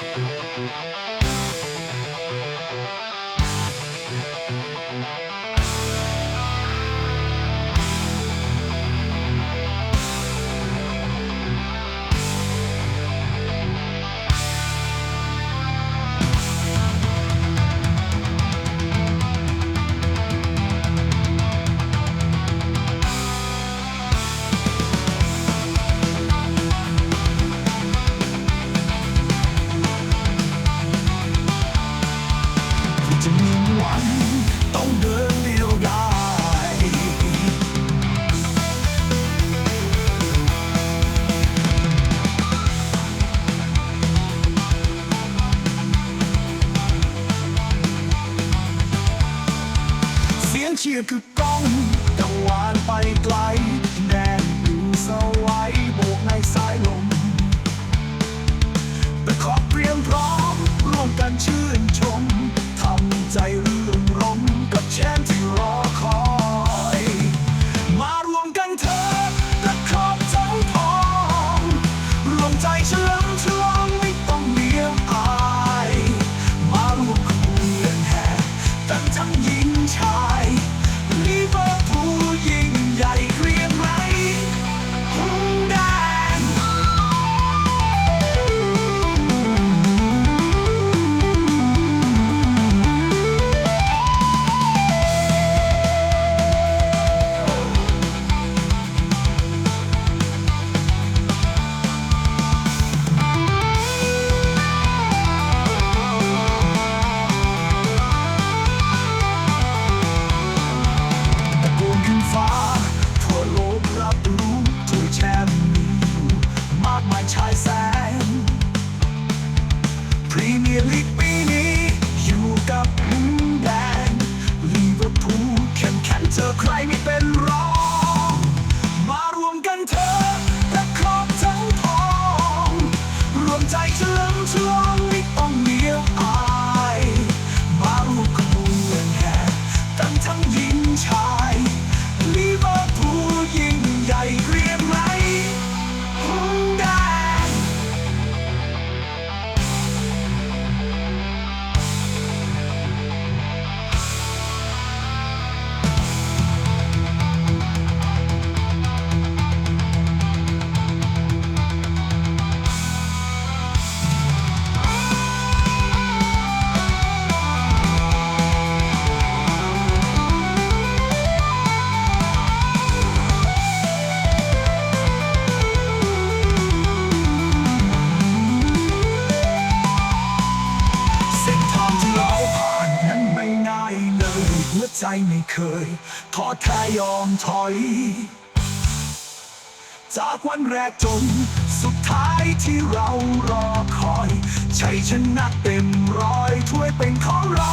จ มีวันต้องเดินเดียวได้เสียงเชียร์คือกล้องกังวานไปไกลแดนดูสวัยโยร์ลีกปีนี้ อยู่กับมุมแดงลิเวอร์พูลเข้มแข็งเจอใครไม่เป็นรอง มารวมกันเถอะและครอบทั้งทอง รวมใจเฉลิมฉลองไม่ต้องเหนียวอาย มารวมขบวนแห่กันทั้งหญิงชาย ใจไม่เคยท้อแท้ยอมถอย จากวันแรกจน สุดท้ายที่เรารอคอย ชัยชนะเต็มร้อยถ้วยเป็นของเรา